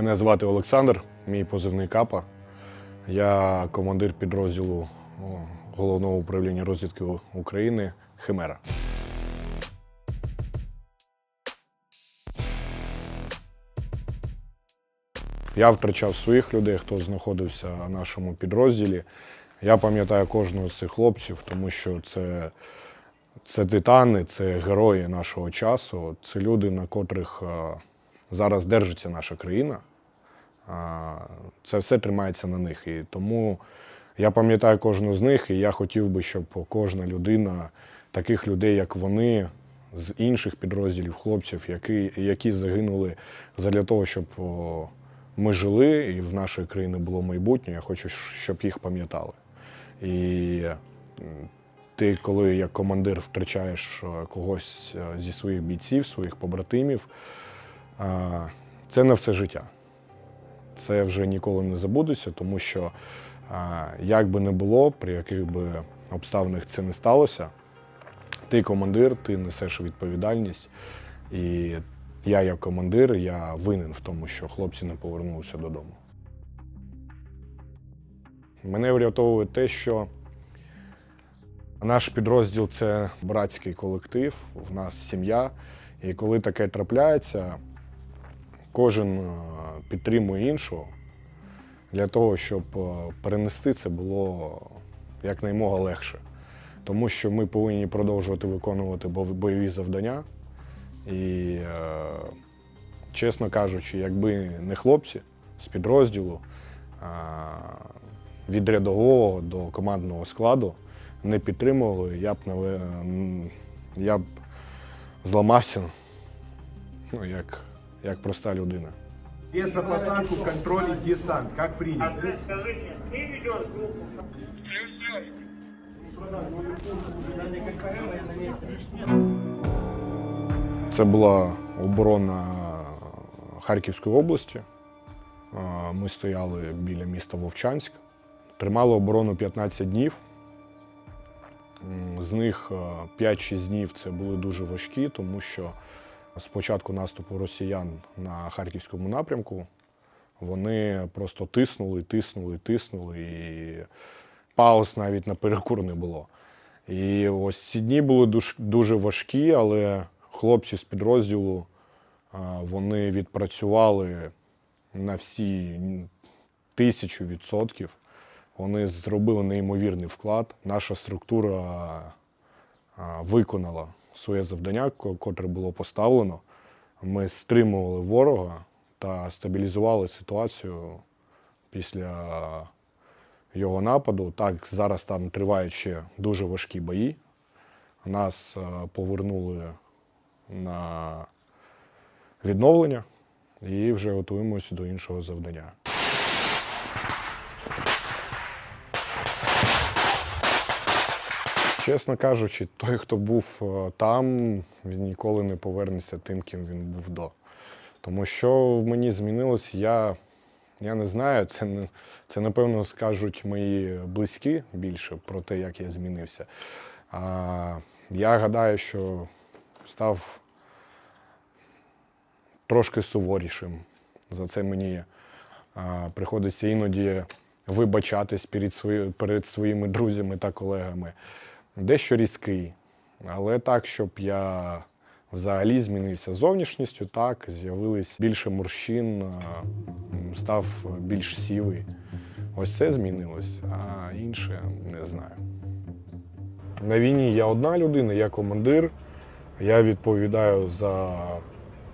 Мене звати Олександр, мій позивний капа. Я командир підрозділу головного управління розвідки України Химера. Я втрачав своїх людей, хто знаходився в нашому підрозділі. Я пам'ятаю кожного з цих хлопців, тому що це, це титани, це герої нашого часу. Це люди, на котрих зараз держиться наша країна. Це все тримається на них. І тому я пам'ятаю кожного з них, і я хотів би, щоб кожна людина, таких людей, як вони, з інших підрозділів хлопців, які, які загинули задля того, щоб ми жили і в нашої країни було майбутнє. Я хочу, щоб їх пам'ятали. І ти, коли як командир втрачаєш когось зі своїх бійців, своїх побратимів, це на все життя. Це вже ніколи не забудеться, тому що як би не було, при яких би обставинах це не сталося, ти командир, ти несеш відповідальність. І я, як командир, я винен в тому, що хлопці не повернулися додому. Мене врятовує те, що наш підрозділ це братський колектив, в нас сім'я. І коли таке трапляється, кожен е, підтримує іншого для того, щоб е, перенести це було якнаймога легше. Тому що ми повинні продовжувати виконувати бойові завдання. І, е, чесно кажучи, якби не хлопці з підрозділу від рядового до командного складу не підтримували, я б я б зламався, ну, як, як проста людина. Лесопосадку, контроль и десант. Ведешь группу? Це була оборона Харківської області. Ми стояли біля міста Вовчанськ. Тримали оборону 15 днів. З них 5-6 днів це були дуже важкі, тому що з початку наступу росіян на харківському напрямку вони просто тиснули, тиснули, тиснули, і пауз навіть на перекур не було. І ось ці дні були дуже важкі, але хлопці з підрозділу вони відпрацювали на всі тисячу відсотків. Вони зробили неймовірний вклад. Наша структура виконала своє завдання, котре було поставлено. Ми стримували ворога та стабілізували ситуацію після його нападу. Так, зараз там тривають ще дуже важкі бої. Нас е, повернули на відновлення і вже готуємося до іншого завдання. Чесно кажучи, той, хто був е, там, він ніколи не повернеться тим, ким він був до. Тому що в мені змінилось, я, я не знаю, це, це напевно скажуть мої близькі більше про те, як я змінився. А, я гадаю, що став трошки суворішим. За це мені а, приходиться іноді вибачатись перед, свої, перед своїми друзями та колегами. Дещо різкий, але так, щоб я взагалі змінився зовнішністю, так, з'явились більше морщин, став більш сівий. Ось це змінилось, а інше не знаю. На війні я одна людина, я командир. Я відповідаю за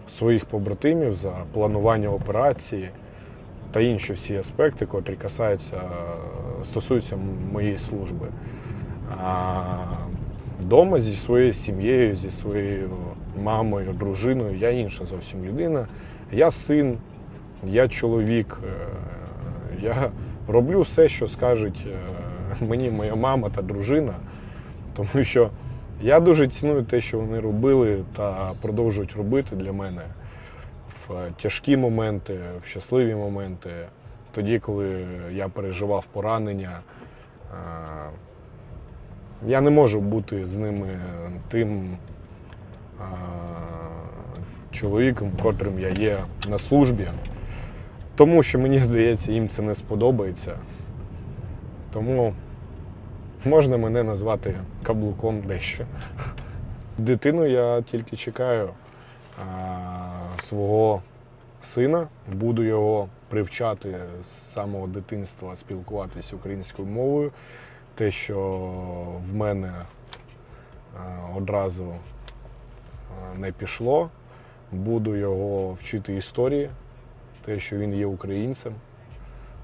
своїх побратимів, за планування операції та інші всі аспекти, котрі касаються, стосуються моєї служби. А вдома зі своєю сім'єю, зі своєю мамою, дружиною, я інша зовсім людина. Я син, я чоловік. е, Я роблю все, що скажуть е, мені моя мама та дружина, тому що я дуже ціную те, що вони робили та продовжують робити для мене в тяжкі моменти, в щасливі моменти, тоді, коли я переживав поранення. Я не можу бути з ними тим а, чоловіком, котрим я є на службі. Тому що мені здається, їм це не сподобається. Тому можна мене назвати каблуком дещо. Дитину я тільки чекаю а, свого сина. Буду його привчати з самого дитинства спілкуватися українською мовою. Те, що в мене одразу не пішло. Буду його вчити історії, те, що він є українцем.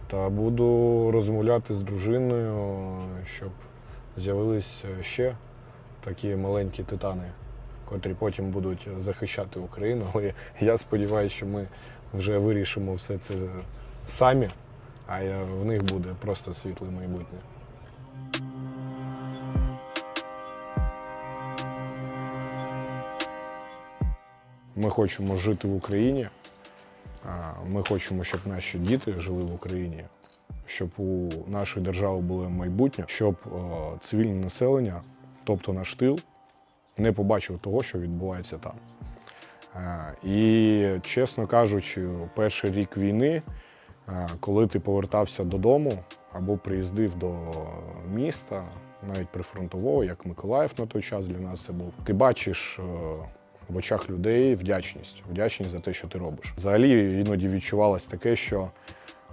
Та буду розмовляти з дружиною, щоб з'явились ще такі маленькі титани, котрі потім будуть захищати Україну. Але я сподіваюся, що ми вже вирішимо все це самі, а в них буде просто світле майбутнє. Ми хочемо жити в Україні. Ми хочемо, щоб наші діти жили в Україні, щоб у нашої держави було майбутнє, щоб цивільне населення, тобто наш тил, не побачив того, що відбувається там. І, чесно кажучи, перший рік війни, коли ти повертався додому або приїздив до міста, навіть прифронтового, як Миколаїв на той час для нас це був, ти бачиш в очах людей вдячність, вдячність за те, що ти робиш. Взагалі іноді відчувалось таке, що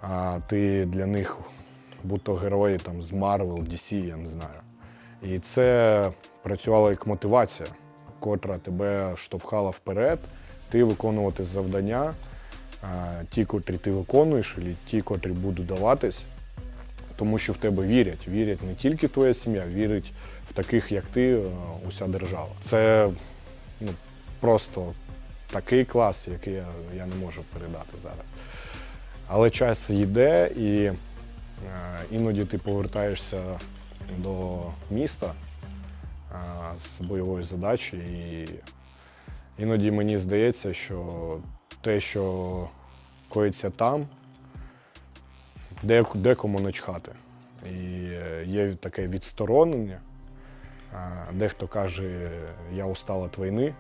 а, ти для них будь-то герої там з Marvel, DC, я не знаю. І це працювало як мотивація, котра тебе штовхала вперед, ти виконувати завдання, ті, котрі ти виконуєш, і ті, котрі будуть даватись, тому що в тебе вірять. Вірять не тільки твоя сім'я, вірить в таких, як ти, е, уся держава. Це ну, просто такий клас, який я, я не можу передати зараз. Але час йде, і е, іноді ти повертаєшся до міста е, з бойової задачі, і іноді мені здається, що те, що коїться там, де, декому не чхати. І е, є таке відсторонення. Дехто каже, я устал от війни.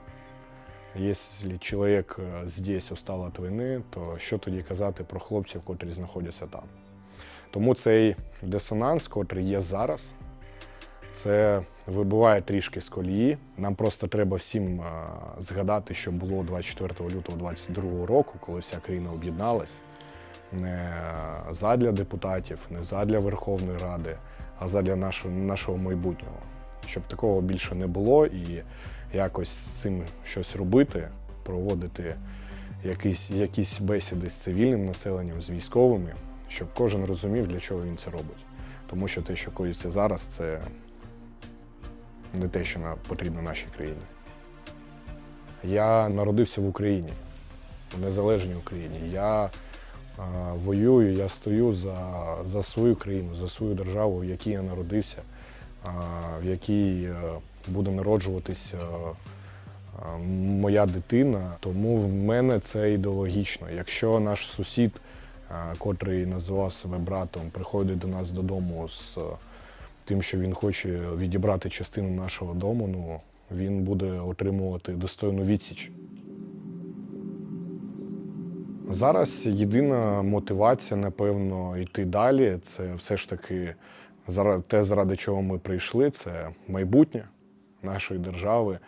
Якщо чоловік е, здесь устал від війни, то що тоді казати про хлопців, котрі знаходяться там? Тому цей дисонанс, котрий є зараз, це вибиває трішки з колії. Нам просто треба всім е, згадати, що було 24 лютого 2022 року, коли вся країна об'єдналась не задля депутатів, не задля Верховної Ради, а задля нашого, нашого майбутнього. Щоб такого більше не було і якось з цим щось робити, проводити якісь, якісь бесіди з цивільним населенням, з військовими, щоб кожен розумів, для чого він це робить. Тому що те, що коїться зараз, це не те, що потрібно нашій країні. Я народився в Україні, в незалежній Україні. Я воюю, я стою за, за свою країну, за свою державу, в якій я народився, в якій е, буде народжуватися е, моя дитина. Тому в мене це ідеологічно. Якщо наш сусід, е, котрий називав себе братом, приходить до нас додому з е, тим, що він хоче відібрати частину нашого дому, ну він буде отримувати достойну відсіч. Зараз єдина мотивація, напевно, йти далі. Це все ж таки те, заради чого ми прийшли, це майбутнє нашої держави,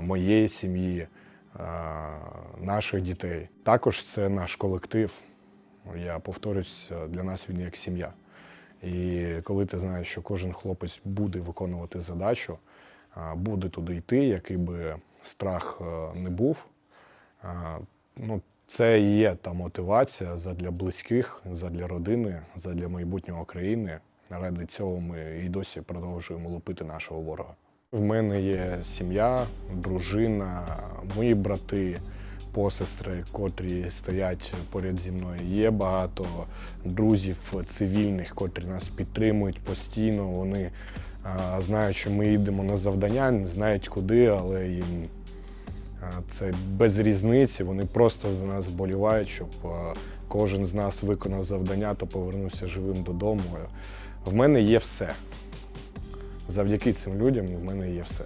моєї сім'ї, наших дітей. Також це наш колектив. Я повторюсь, для нас він як сім'я. І коли ти знаєш, що кожен хлопець буде виконувати задачу, буде туди йти, який би страх е, не був, ну, це і є та мотивація задля близьких, задля родини, задля майбутнього країни. Ради цього ми і досі продовжуємо лупити нашого ворога. В мене є сім'я, дружина, мої брати, посестри, котрі стоять поряд зі мною. Є багато друзів цивільних, котрі нас підтримують постійно. Вони а, знають, що ми їдемо на завдання, не знають куди, але їм це без різниці. Вони просто за нас болівають, щоб кожен з нас виконав завдання та повернувся живим додому. В мене є все. Завдяки цим людям в мене є все.